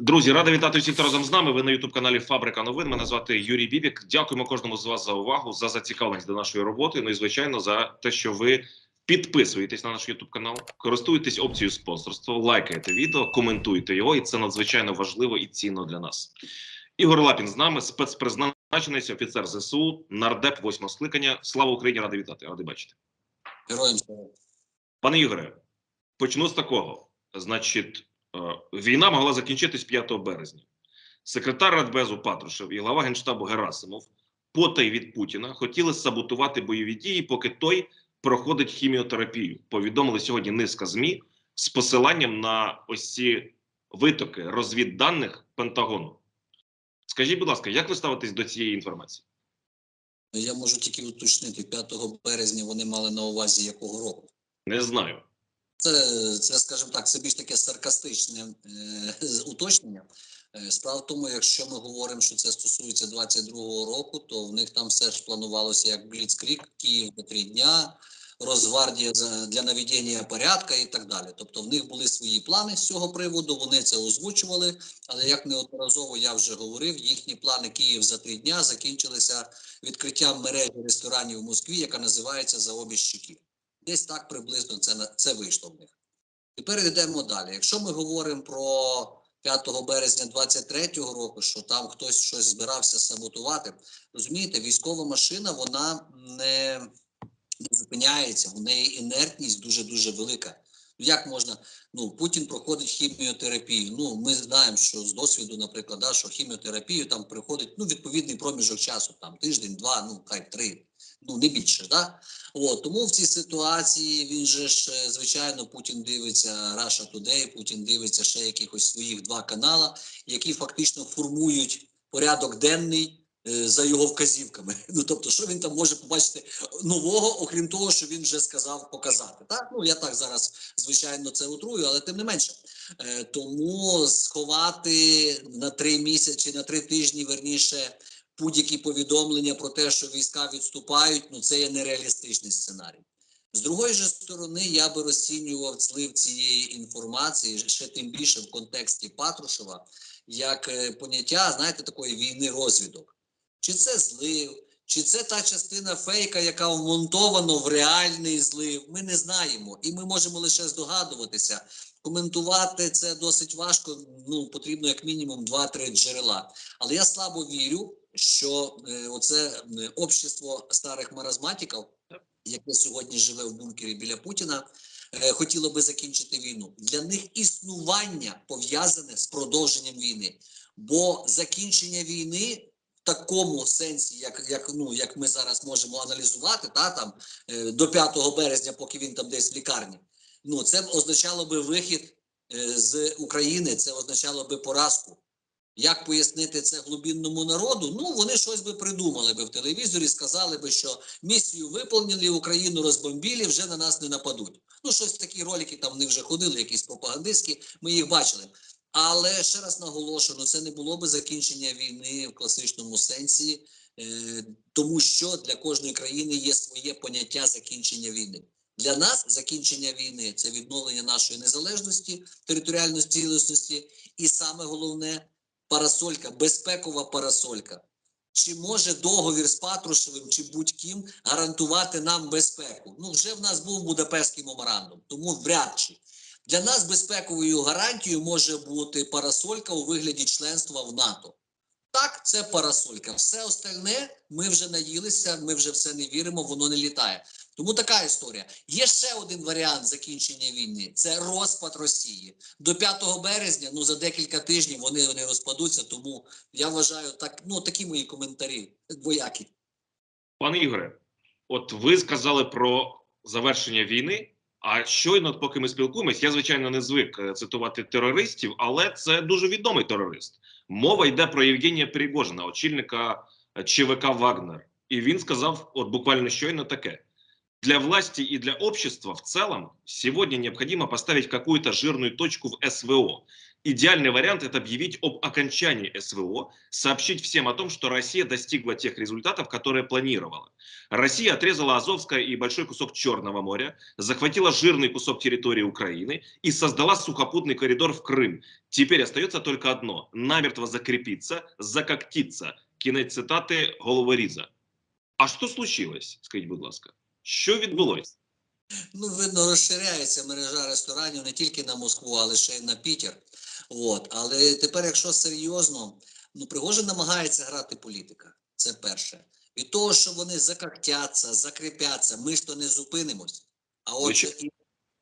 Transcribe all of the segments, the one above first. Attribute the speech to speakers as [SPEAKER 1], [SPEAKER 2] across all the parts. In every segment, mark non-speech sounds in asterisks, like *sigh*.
[SPEAKER 1] Друзі, радий вітати всіх, хто разом з нами. Ви на youtube каналі Фабрика новин. Мене звати Юрій Бібік. Дякуємо кожному з вас за увагу, за зацікавленість до нашої роботи. Ну і звичайно, за те, що ви підписуєтесь на наш youtube канал, користуєтесь опцією спонсорства, лайкаєте відео, коментуєте його, і це надзвичайно важливо і цінно для нас. Ігор Лапін з нами, спецпризначенець, офіцер ЗСУ, нардеп восьмого скликання. Слава Україні! Радий вітати, радий бачити.
[SPEAKER 2] Героям слава.
[SPEAKER 1] Пане Ігоре, почну з такого. Значить, війна могла закінчитись 5 березня. Секретар Радбезу Патрушев і глава генштабу Герасимов потай від Путіна хотіли саботувати бойові дії, поки той проходить хіміотерапію. Повідомили сьогодні низка змі з посиланням на ось ці витоки розвідданих Пентагону. Скажіть, будь ласка, як ви ставитесь до цієї інформації?
[SPEAKER 2] Я можу тільки уточнити, 5 березня вони мали на увазі якого року.
[SPEAKER 1] Не знаю.
[SPEAKER 2] Це, це скажімо так, це більш таке саркастичне е, уточнення. Е, Справа в тому, якщо ми говоримо, що це стосується 22-го року, то в них там все ж планувалося як Бліцкрік, Київ за три дня, Росгвардія за- для наведення порядка і так далі. Тобто в них були свої плани з цього приводу, вони це озвучували. Але як неодноразово я вже говорив, їхні плани Київ за три дня закінчилися відкриттям мережі ресторанів в Москві, яка називається За обі щеки. Десь так приблизно це це вийшло в них. Тепер йдемо далі. Якщо ми говоримо про 5 березня 23-го року, що там хтось щось збирався саботувати, розумієте, військова машина вона не, не зупиняється, у неї інертність дуже дуже велика. Ну, Як можна? Ну, Путін проходить хіміотерапію. Ну, ми знаємо, що з досвіду, наприклад, да, що хіміотерапію там приходить ну, відповідний проміжок часу, там тиждень, два, ну хай три, ну не більше. Да? От, тому в цій ситуації він же ж, е, звичайно, Путін дивиться Russia Today, Путін дивиться ще якихось своїх два канала, які фактично формують порядок денний е, за його вказівками. *laughs* Ну тобто, що він там може побачити нового, окрім того, що він вже сказав показати. Так, ну я так зараз звичайно це утрую, але тим не менше. Е, тому сховати на три місяці, на три тижні верніше будь-які повідомлення про те, що війська відступають, ну це є нереалістичний сценарій. З другої ж сторони, я би розцінював злив цієї інформації ще тим більше в контексті Патрушева, як е, поняття, знаєте, такої війни розвідок. Чи це злив, чи це та частина фейка, яка вмонтована в реальний злив, ми не знаємо. І ми можемо лише здогадуватися. Коментувати це досить важко. Ну потрібно як мінімум 2-3 джерела. Але я слабо вірю, що е, оце е, общество старих маразматиків, яке сьогодні живе в бункері біля Путіна, е, хотіло би закінчити війну. Для них існування пов'язане з продовженням війни, бо закінчення війни. В такому сенсі, як, як, ну, як ми зараз можемо аналізувати, та, там, до 5 березня, поки він там десь в лікарні, ну, це б означало би вихід з України, це означало би поразку. Як пояснити це глубинному народу? Ну, вони щось би придумали би в телевізорі, сказали би, що місію виповнили, Україну розбомбили, вже на нас не нападуть. Ну, щось такі ролики там в вже ходили, якісь пропагандистські, ми їх бачили. Але ще раз наголошую, ну, це не було би закінчення війни в класичному сенсі, е, тому що для кожної країни є своє поняття закінчення війни. Для нас закінчення війни це відновлення нашої незалежності, територіальної цілісності, і саме головне парасолька, безпекова парасолька. Чи може договір з Патрушевим чи будь-ким гарантувати нам безпеку? Ну, вже в нас був Будапештський меморандум, тому вряд чи. Для нас безпековою гарантією може бути парасолька у вигляді членства в НАТО. Так, це парасолька. Все остальне ми вже наїлися, ми вже все не віримо, воно не літає. Тому така історія. Є ще один варіант закінчення війни: це розпад Росії. До 5 березня, ну за декілька тижнів вони, вони розпадуться. Тому я вважаю, так ну такі мої коментарі двоякі.
[SPEAKER 1] Пане Ігоре, от ви сказали про завершення війни. А щойно, поки ми спілкуємось, я звичайно не звик е, цитувати терористів, але це дуже відомий терорист. Мова йде про Євгенія Пригожина, очільника е, ЧВК Вагнер. І він сказав, от буквально щойно таке: для власти и для общества в целом сегодня необходимо поставить какую-то жирную точку в СВО. Идеальный вариант – это объявить об окончании СВО, сообщить всем о том, что Россия достигла тех результатов, которые планировала. Россия отрезала Азовское и большой кусок Черного моря, захватила жирный кусок территории Украины и создала сухопутный коридор в Крым. Теперь остается только одно – намертво закрепиться, закоктиться. Кінець цитати головоріза. А що случилось, скажіть, будь ласка? Що відбулось?
[SPEAKER 2] Ну, видно, розширяється мережа ресторанів не тільки на Москву, але ще й на Пітер. От. Але тепер, якщо серйозно, ну Пригожин намагається грати політика. Це перше. Від того, що вони закахтяться, закріпяться, ми ж то не зупинимось. А отже, і,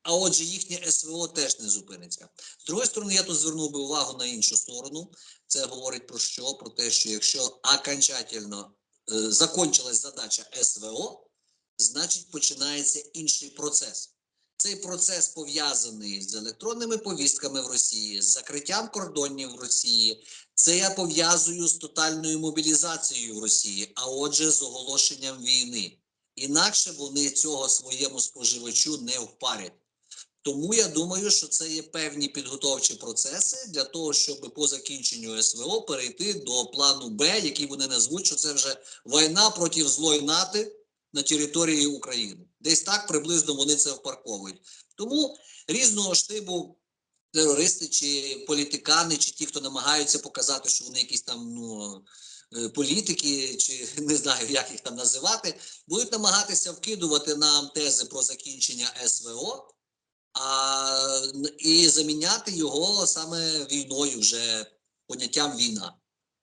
[SPEAKER 2] а отже, їхнє СВО теж не зупиниться. З другої сторони, я тут звернув би увагу на іншу сторону. Це говорить про що? Про те, що якщо окончательно е, закончилась задача СВО, значить починається інший процес. Цей процес пов'язаний з електронними повістками в Росії, з закриттям кордонів в Росії. Це я пов'язую з тотальною мобілізацією в Росії, а отже, з оголошенням війни. Інакше вони цього своєму споживачу не впарять. Тому я думаю, що це є певні підготовчі процеси для того, щоб по закінченню СВО перейти до плану Б, який вони назвуть, що це вже війна проти злої нати на території України. Десь так приблизно вони це впарковують. Тому різного штибу терористи чи політикани, чи ті, хто намагаються показати, що вони якісь там ну, е, політики, чи *laughs* не знаю, як їх там називати, будуть намагатися вкидувати нам тези про закінчення СВО. А, і заміняти його саме війною, вже поняттям війна.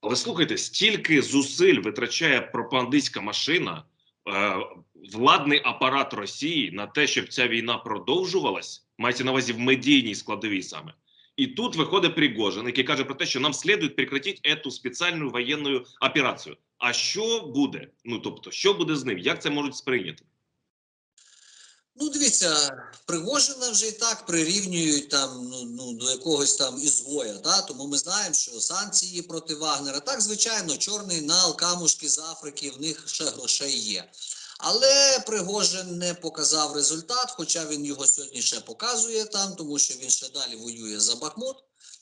[SPEAKER 1] Але слухайте, стільки зусиль витрачає пропагандистська машина, владний апарат Росії на те, щоб ця війна продовжувалась, мається на увазі в медійній складовій саме. І тут виходить Пригожин, який каже про те, що нам слідує прекратити цю спеціальну воєнну операцію. А що буде? Ну тобто, що буде з ним? Як це можуть сприйняти?
[SPEAKER 2] Ну, дивіться, Пригожина вже і так прирівнюють там ну, ну до якогось там ізгоя. Да? Тому ми знаємо, що санкції проти Вагнера. Так, звичайно, чорний нал, камушки з Африки, в них ще грошей є. Але Пригожин не показав результат, хоча він його сьогодні ще показує там, тому що він ще далі воює за Бахмут.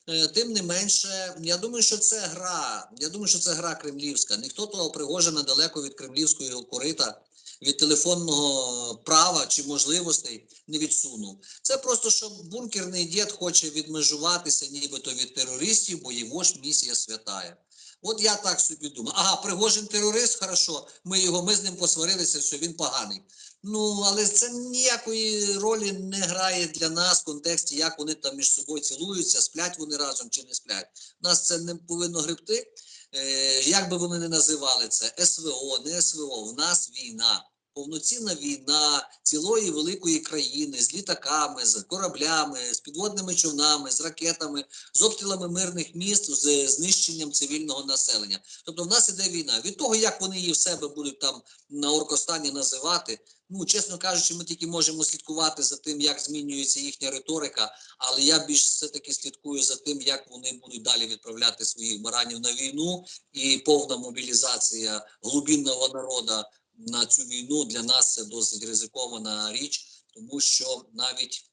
[SPEAKER 2] Е, Тим не менше, я думаю, що це гра. Я думаю, що це гра кремлівська. Ніхто того Пригожина далеко від кремлівської корита від телефонного права чи можливостей не відсунув. Це просто що бункерний дід хоче відмежуватися, нібито від терористів, бо його ж місія святая. От я так собі думаю. Ага, Пригожин терорист, хорошо. Ми його, ми з ним посварилися, все, він поганий. Ну, але це ніякої ролі не грає для нас в контексті, як вони там між собою цілуються, сплять вони разом чи не сплять. Нас це не повинно гребти. Е, як би вони не називали це, СВО, не СВО, в нас війна. Повноцінна війна цілої великої країни з літаками, з кораблями, з підводними човнами, з ракетами, з обстрілами мирних міст, з знищенням цивільного населення. Тобто, в нас іде війна. Від того, як вони її в себе будуть там на оркостані називати, ну чесно кажучи, ми тільки можемо слідкувати за тим, як змінюється їхня риторика. Але я більш все таки слідкую за тим, як вони будуть далі відправляти своїх баранів на війну, і повна мобілізація глубинного народу на цю війну для нас це досить ризикована річ, тому що навіть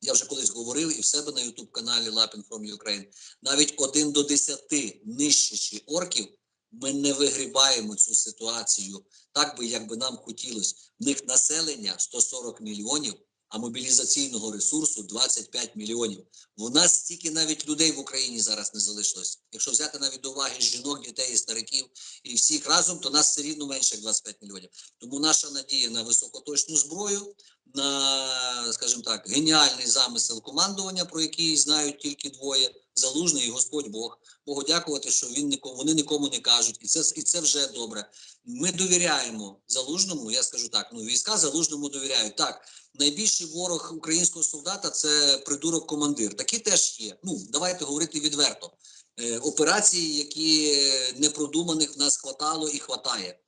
[SPEAKER 2] я вже колись говорив і в себе на Ютуб-каналі Лапін from Ukraine, навіть один до десяти нищачі орків, ми не вигрібаємо цю ситуацію так би, як би нам хотілося. В них населення 140 мільйонів, а мобілізаційного ресурсу 25 мільйонів. У нас стільки навіть людей в Україні зараз не залишилось. Якщо взяти навіть до уваги жінок, дітей і стариків і всіх разом, то нас все рівно менше як 25 мільйонів. Тому наша надія на високоточну зброю, на, скажімо так, геніальний замисел командування, про який знають тільки двоє. Залужний і Господь Бог. Богу дякувати, що він нікому вони нікому не кажуть, і це і це вже добре. Ми довіряємо залужному. Я скажу так: ну війська залужному довіряють. Так, найбільший ворог українського солдата це придурок командир. Такі теж є. Ну давайте говорити відверто. Е, операції, які е, непродуманих в нас хватало і хватає.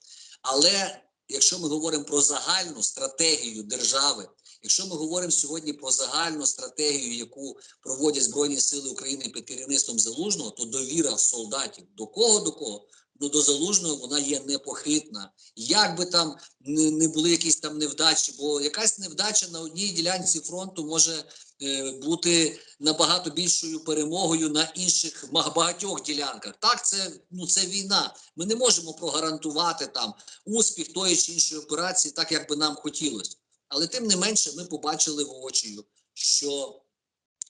[SPEAKER 2] Але якщо ми говоримо про загальну стратегію держави, якщо ми говоримо сьогодні про загальну стратегію, яку проводять Збройні Сили України під керівництвом залужного, то довіра солдатів до кого до кого? Ну до залужного вона є непохитна. Як би там не, не були якісь там невдачі, бо якась невдача на одній ділянці фронту може е, бути набагато більшою перемогою на інших багатьох ділянках. Так, це ну це війна. Ми не можемо прогарантувати там успіх тої чи іншої операції, так як би нам хотілося. Але тим не менше, ми побачили воочію, що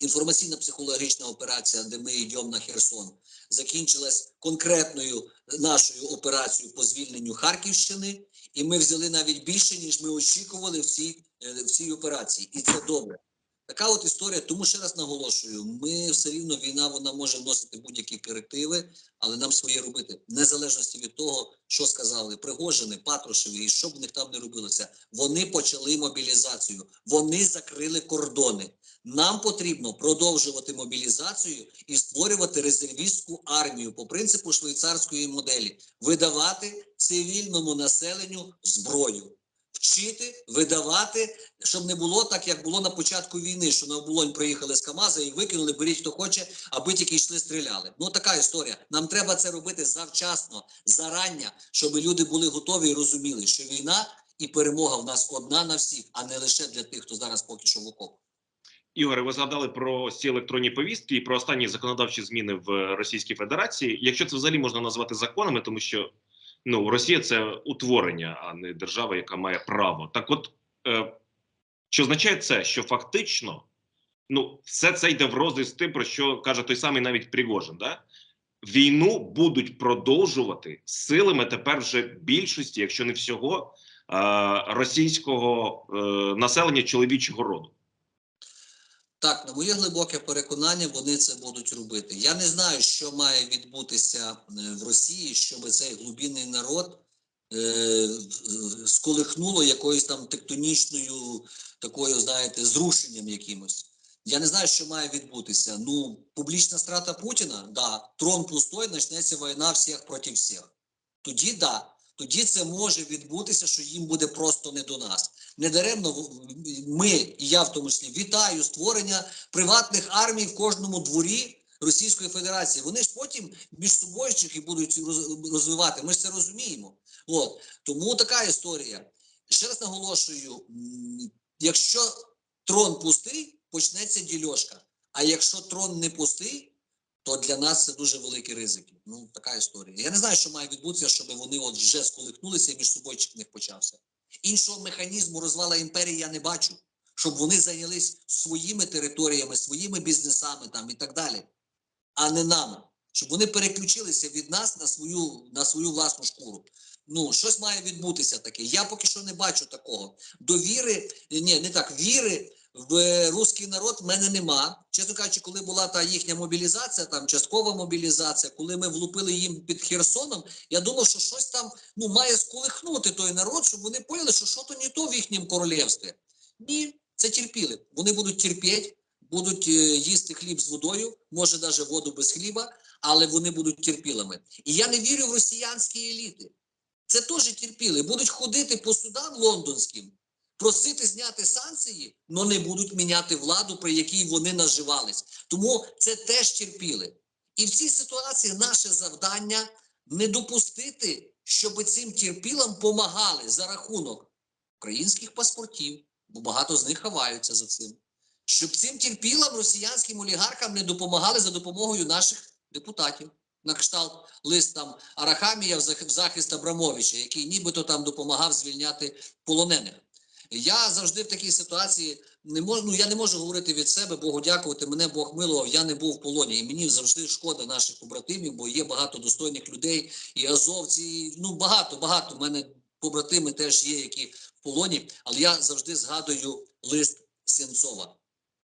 [SPEAKER 2] інформаційна психологічна операція, де ми йдемо на Херсон, закінчилась конкретною нашою операцією по звільненню Харківщини, і ми взяли навіть більше, ніж ми очікували в цій, е, в цій операції. І це добре. Така от історія. Тому ще раз наголошую: ми все рівно війна вона може вносити будь-які корективи, але нам своє робити, незалежності від того, що сказали Пригожини, Патрушеві, і що б в них там не робилося. Вони почали мобілізацію, вони закрили кордони. Нам потрібно продовжувати мобілізацію і створювати резервістську армію по принципу швейцарської моделі, видавати цивільному населенню зброю, вчити, видавати, щоб не було так, як було на початку війни, що на оболонь приїхали з Камаза і викинули, беріть хто хоче, аби тільки йшли стріляли. Ну така історія. Нам треба це робити завчасно, зарання, щоб люди були готові і розуміли, що війна і перемога в нас одна на всіх, а не лише для тих, хто зараз поки що в окопах.
[SPEAKER 1] Ігоре, ви згадали про ці електронні повістки і про останні законодавчі зміни в Російській Федерації. Якщо це взагалі можна назвати законами, тому що ну Росія це утворення, а не держава, яка має право. Так, от е, чи означає це, що фактично ну все це йде в розріз з тим, про що каже той самий навіть Пригожин, да? Війну будуть продовжувати силами тепер вже більшості, якщо не всього, е, російського е, населення чоловічого роду.
[SPEAKER 2] Так, на моє глибоке переконання, вони це будуть робити. Я не знаю, що має відбутися е, в Росії, щоб цей глубинний народ е, сколихнуло якоюсь там тектонічною такою, знаєте, зрушенням якимось. Я не знаю, що має відбутися. Ну, публічна страта Путіна, да, трон пустой, почнеться війна всіх проти всіх. Тоді да, тоді це може відбутися, що їм буде просто не до нас. Недаремно ми, і я в тому числі, вітаю створення приватних армій в кожному дворі Російської Федерації. Вони ж потім між собою і будуть роз- розвивати. Ми ж це розуміємо. От тому така історія. Ще раз наголошую: якщо трон пустий, почнеться дільошка. А якщо трон не пустий, то для нас це дуже великі ризики. Ну така історія. Я не знаю, що має відбутися, щоб вони от вже сколихнулися і між собою в них почався. Іншого механізму розвала імперії я не бачу, щоб вони зайнялись своїми територіями, своїми бізнесами там і так далі, а не нами. Щоб вони переключилися від нас на свою, на свою власну шкуру. Ну, щось має відбутися таке. Я поки що не бачу такого. Довіри, ні, не так, віри в русський народ мене нема. Чесно кажучи, коли була та їхня мобілізація, там часткова мобілізація, коли ми влупили їм під Херсоном, я думав, що щось там ну, має сколихнути той народ, щоб вони поняли, що що то не то в їхньому королівстві. Ні, це терпіли. Вони будуть терпіти, будуть е, їсти хліб з водою, може навіть воду без хліба, але вони будуть терпілими. І я не вірю в росіянські еліти. Це теж терпіли. Будуть ходити по судам лондонським, просити зняти санкції, але не будуть міняти владу, при якій вони наживались. Тому це теж терпіли. І в цій ситуації наше завдання не допустити, щоб цим терпілам помагали за рахунок українських паспортів, бо багато з них ховаються за цим. Щоб цим терпілам росіянським олігархам не допомагали за допомогою наших депутатів. На кшталт лист там Арахамія в захист Абрамовича, який нібито там допомагав звільняти полонених. Я завжди в такій ситуації не можу. Ну я не можу говорити від себе, Богу дякувати. Мене Бог милував, я не був в полоні. І мені завжди шкода наших побратимів, бо є багато достойних людей, і азовці. і, Ну багато, багато. У мене побратими теж є, які в полоні. Але я завжди згадую лист Сенцова,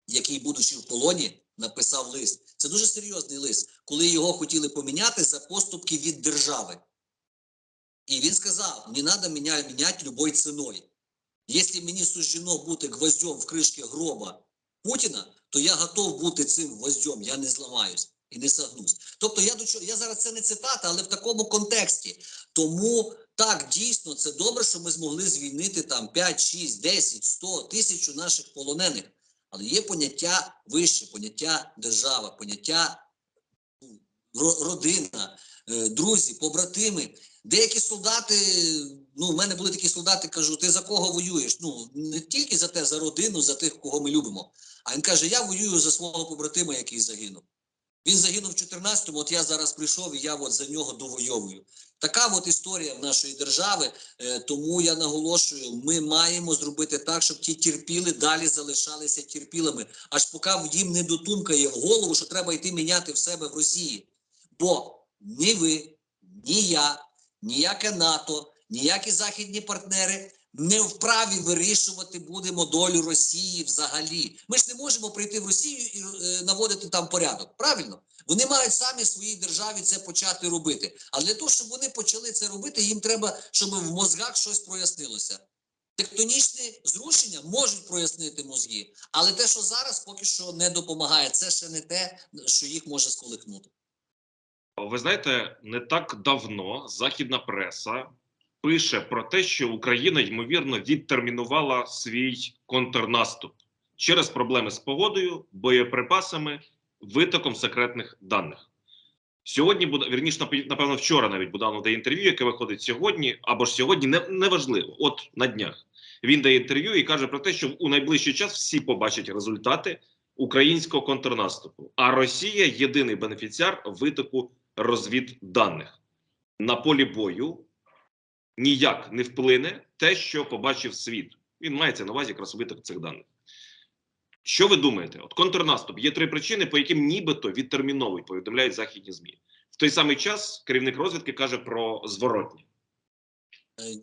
[SPEAKER 2] який, будучи в полоні, написав лист. Це дуже серйозний лист, коли його хотіли поміняти за поступки від держави. І він сказав: не треба мене міняти любой ціною. Якщо мені суждено бути гвоздем в кришці гроба Путіна, то я готов бути цим гвоздем, я не зламаюсь і не согнусь. Тобто я до чого я зараз це не цитата, але в такому контексті. Тому так дійсно це добре, що ми змогли звільнити там 5, 6, 10, 100, тисячу наших полонених. Але є поняття вище, поняття держава, поняття ну, родина, е, друзі, побратими. Деякі солдати, ну, в мене були такі солдати, кажу, ти за кого воюєш? Ну, не тільки за те, за родину, за тих, кого ми любимо. А він каже: я воюю за свого побратима, який загинув. Він загинув в 14-му, от я зараз прийшов і я от за нього довойовую. Така от історія в нашої держави. Е, тому я наголошую, ми маємо зробити так, щоб ті терпіли далі залишалися терпілими, аж поки їм не дотумкає в голову, що треба йти міняти в себе в Росії. Бо ні ви, ні я, ніяке НАТО, ніякі західні партнери не вправі вирішувати будемо долю Росії взагалі. Ми ж не можемо прийти в Росію і е, наводити там порядок. Правильно? Вони мають самі своїй державі це почати робити. А для того, щоб вони почали це робити, їм треба, щоб в мозгах щось прояснилося. Тектонічні зрушення можуть прояснити мозги, але те, що зараз поки що не допомагає, це ще не те, що їх може сколихнути.
[SPEAKER 1] Ви знаєте, не так давно західна преса пише про те, що Україна ймовірно відтермінувала свій контрнаступ через проблеми з погодою, боєприпасами, витоком секретних даних. Сьогодні буде вірніше, напе- напевно, вчора навіть Буданов дає інтерв'ю, яке виходить сьогодні, або ж сьогодні не, неважливо. От на днях він дає інтерв'ю і каже про те, що у найближчий час всі побачать результати українського контрнаступу. А Росія єдиний бенефіціар витоку розвідданих на полі бою ніяк не вплине те, що побачив світ. Він мається на увазі якраз виток цих даних. Що ви думаєте? От контрнаступ є три причини, по яким нібито відтерміновують, повідомляють західні змі. В той самий час керівник розвідки каже про зворотні.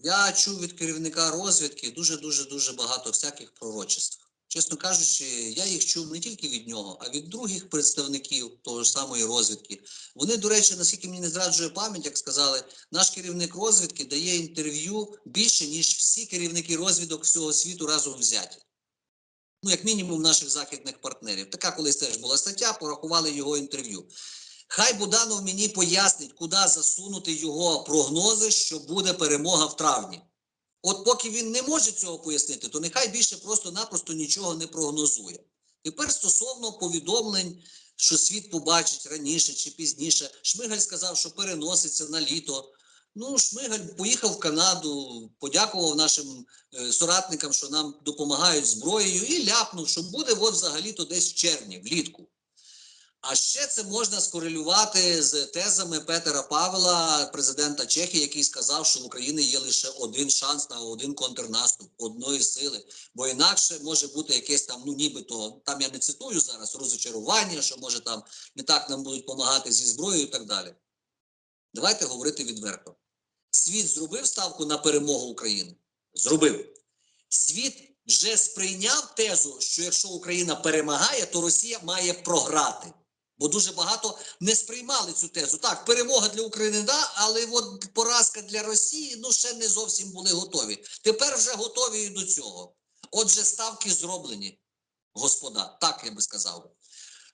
[SPEAKER 2] Я чув від керівника розвідки дуже дуже дуже багато всяких пророчеств. Чесно кажучи, я їх чув не тільки від нього, а від других представників того ж самої розвідки. Вони, до речі, наскільки мені не зраджує пам'ять, як сказали, наш керівник розвідки дає інтерв'ю більше, ніж всі керівники розвідок всього світу разом взяті. Ну, як мінімум, наших західних партнерів. Така колись теж була стаття, порахували його інтерв'ю. Хай Буданов мені пояснить, куди засунути його прогнози, що буде перемога в травні. От поки він не може цього пояснити, то нехай більше просто-напросто нічого не прогнозує. Тепер стосовно повідомлень, що світ побачить раніше чи пізніше, Шмигаль сказав, що переноситься на літо. Ну, Шмигаль поїхав в Канаду, подякував нашим е, соратникам, що нам допомагають зброєю, і ляпнув, що буде от взагалі-то десь в червні, влітку. А ще це можна скорелювати з тезами Петера Павла, президента Чехії, який сказав, що в Україні є лише один шанс на один контрнаступ одної сили, бо інакше може бути якесь там, ну нібито там я не цитую зараз розочарування, що може там не так нам будуть допомагати зі зброєю і так далі. Давайте говорити відверто. Світ зробив ставку на перемогу України. Зробив. Світ вже сприйняв тезу, що якщо Україна перемагає, то Росія має програти. Бо дуже багато не сприймали цю тезу. Так, перемога для України, да, але от поразка для Росії ну ще не зовсім були готові. Тепер вже готові і до цього. Отже, ставки зроблені, господа, так я би сказав.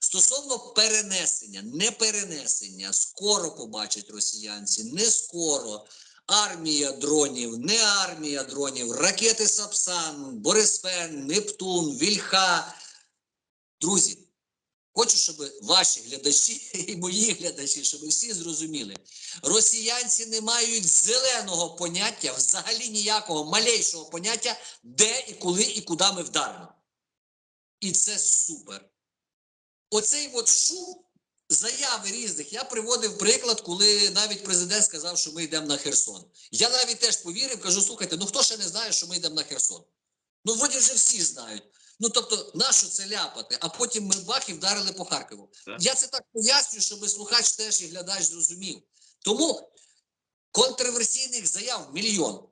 [SPEAKER 2] Стосовно перенесення, не перенесення, скоро побачать росіянці, не скоро. Армія дронів, не армія дронів, ракети Сапсан, Борисфен, Нептун, Вільха. Друзі, хочу, щоб ваші глядачі *laughs* і мої глядачі, щоб всі зрозуміли, росіянці не мають зеленого поняття, взагалі ніякого малейшого поняття, де і коли і куди ми вдаримо. І це супер. Оцей от шум заяви різних. Я приводив приклад, коли навіть президент сказав, що ми йдемо на Херсон. Я навіть теж повірив, кажу: слухайте, ну хто ще не знає, що ми йдемо на Херсон? Ну, вроді вже всі знають. Ну тобто, нащо це ляпати? А потім ми бах і вдарили по Харкову.
[SPEAKER 1] Так.
[SPEAKER 2] Я це так пояснюю, щоб слухач теж і глядач зрозумів. Тому контроверсійних заяв мільйон.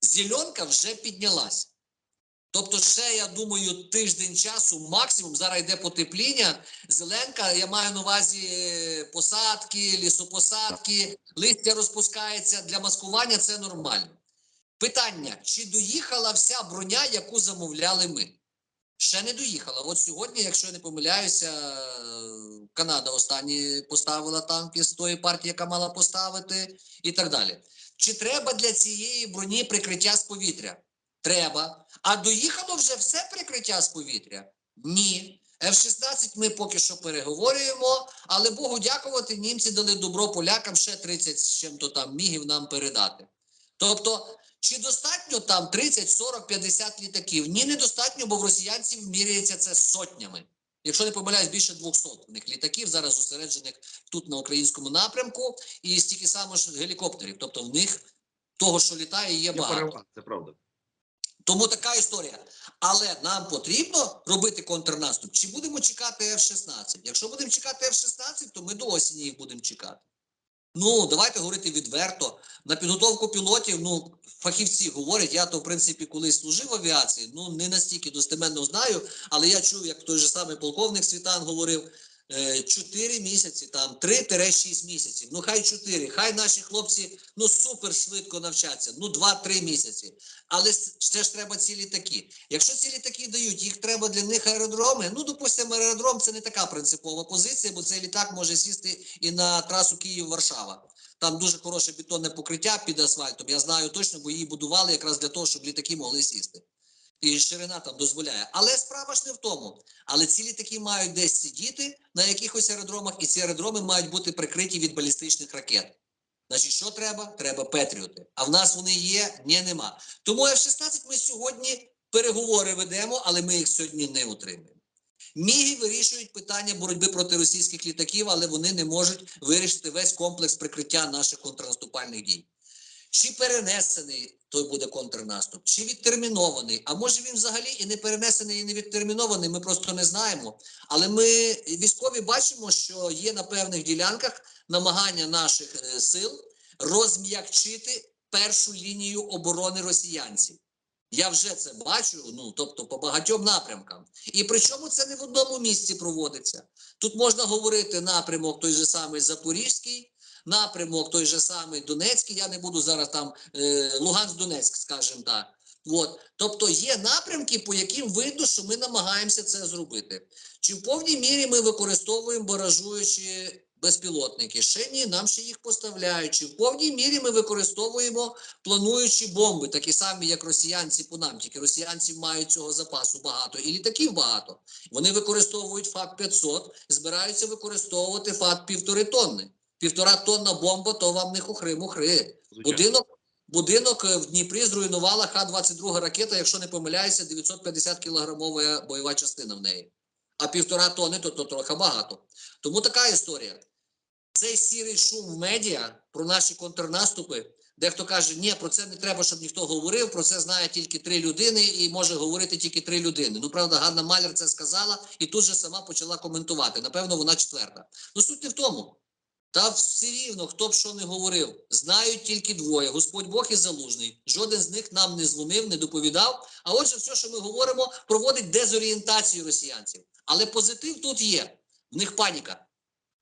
[SPEAKER 2] Зеленка вже піднялась. Тобто, ще, я думаю, тиждень часу, максимум, зараз йде потепління. Зеленка, я маю на увазі е, посадки, лісопосадки, листя розпускається для маскування це нормально. Питання: чи доїхала вся броня, яку замовляли ми? Ще не доїхала. От сьогодні, якщо не помиляюся, Канада останні поставила танки з тої партії, яка мала поставити, і так далі. Чи треба для цієї броні прикриття з повітря? Треба. А доїхало вже все прикриття з повітря? Ні. F-16 ми поки що переговорюємо, але Богу дякувати, німці дали добро полякам ще 30 з чим-то там мігів нам передати. Тобто, чи достатньо там 30, 40, 50 літаків? Ні, недостатньо, бо в росіянців міряється це сотнями. Якщо не помиляюсь, більше 200 в них літаків зараз зосереджених тут на українському напрямку, і стільки само ж гелікоптерів. Тобто в них того, що літає, є
[SPEAKER 1] Є
[SPEAKER 2] багато.
[SPEAKER 1] це правда.
[SPEAKER 2] Тому така історія. Але нам потрібно робити контрнаступ. Чи будемо чекати F-16? Якщо будемо чекати F-16, то ми до осені їх будемо чекати. Ну, давайте говорити відверто. На підготовку пілотів, ну, фахівці говорять, я то, в принципі, колись служив в авіації, ну, не настільки достеменно знаю, але я чув, як той же самий полковник Світан говорив, 4 місяці, там 3-6 місяців. Ну, хай 4, хай наші хлопці ну супер швидко навчаться, ну 2-3 місяці. Але ще ж треба ці літаки. Якщо ці літаки дають, їх треба для них аеродроми. Ну, допустимо, аеродром це не така принципова позиція, бо цей літак може сісти і на трасу Київ-Варшава. Там дуже хороше бетонне покриття під асфальтом. Я знаю точно, бо її будували якраз для того, щоб літаки могли сісти. І ширина там дозволяє. Але справа ж не в тому. Але ці літаки мають десь сидіти на якихось аеродромах, і ці аеродроми мають бути прикриті від балістичних ракет. Значить, що треба? Треба Петріоти. А в нас вони є? Ні, нема. Тому F-16 ми сьогодні переговори ведемо, але ми їх сьогодні не утримуємо. Міги вирішують питання боротьби проти російських літаків, але вони не можуть вирішити весь комплекс прикриття наших контрнаступальних дій. Чи перенесений той буде контрнаступ, чи відтермінований, а може він взагалі і не перенесений, і не відтермінований, ми просто не знаємо. Але ми військові бачимо, що є на певних ділянках намагання наших е, сил розм'якчити першу лінію оборони росіянців. Я вже це бачу, ну тобто по багатьом напрямкам. І причому це не в одному місці проводиться. Тут можна говорити напрямок той же самий Запорізький, напрямок той же самий Донецький. Я не буду зараз там е, Луганськ-Донецьк, скажімо так. От. Тобто є напрямки, по яким видно, що ми намагаємося це зробити. Чи в повній мірі ми використовуємо баражуючі безпілотники? Ще ні, нам ще їх поставляють. Чи в повній мірі ми використовуємо плануючі бомби, такі самі, як росіянці по нам. Тільки росіянці мають цього запасу багато і літаків багато. Вони використовують ФАТ 500, збираються використовувати ФАТ півтори тонни. Півтора тонна бомба, то вам не хухри-мухри. Будинок, будинок е, в Дніпрі зруйнувала Х-22 ракета, якщо не помиляюся, 950 кілограмова бойова частина в неї. А півтора тонни то, то трохи багато. Тому така історія. Цей сірий шум в медіа про наші контрнаступи. Дехто каже, ні, про це не треба, щоб ніхто говорив. Про це знає тільки три людини і може говорити тільки три людини. Ну, правда, Ганна Маляр це сказала і тут же сама почала коментувати. Напевно, вона четверта. Ну, суть не в тому. Та все рівно, хто б що не говорив, знають тільки двоє: Господь Бог і Залужний. Жоден з них нам не дзвонив, не доповідав. А отже, все, що ми говоримо, проводить дезорієнтацію росіянців. Але позитив тут є. В них паніка.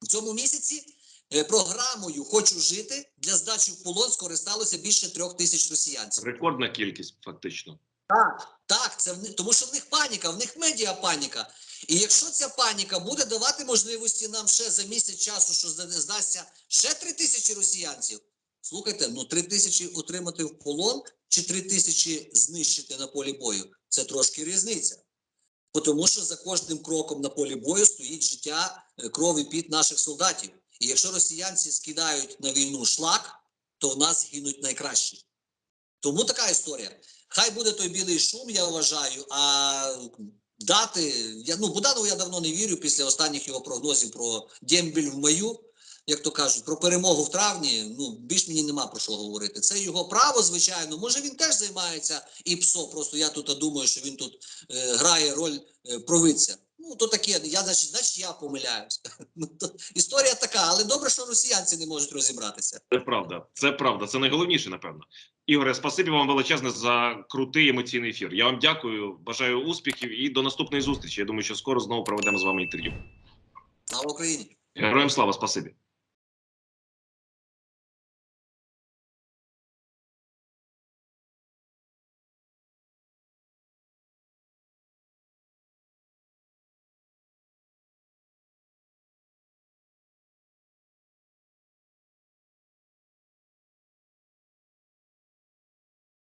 [SPEAKER 2] В цьому місяці е, програмою Хочу жити для здачі в полон скористалося більше трьох тисяч росіянців.
[SPEAKER 1] Рекордна кількість, фактично.
[SPEAKER 2] Так, так, це в них, тому що в них паніка, в них медіа паніка. І якщо ця паніка буде давати можливості нам ще за місяць часу, що зда- здасться ще три тисячі росіянців. Слухайте, ну три тисячі отримати в полон чи три тисячі знищити на полі бою це трошки різниця. Тому що за кожним кроком на полі бою стоїть життя, е, кров і піт наших солдатів. І якщо росіянці скидають на війну шлак, то в нас гинуть найкращі. Тому така історія. Хай буде той білий шум, я вважаю. А дати я ну Буданову я давно не вірю після останніх його прогнозів про дембіль в маю. Як то кажуть, про перемогу в травні, ну більш мені нема про що говорити. Це його право, звичайно. Може він теж займається і ПСО. Просто я тут думаю, що він тут е, грає роль е, провидця. Ну то таке. Я значить, значить я помиляюсь. *laughs* Ну історія така, але добре, що росіянці не можуть розібратися.
[SPEAKER 1] Це правда. Це правда. Це найголовніше, напевно. Ігоре, спасибі вам величезне за крутий емоційний ефір. Я вам дякую, бажаю успіхів і до наступної зустрічі. Я думаю, що скоро знову проведемо з вами інтерв'ю.
[SPEAKER 2] Слава Україні!
[SPEAKER 1] Героям слава, спасибі.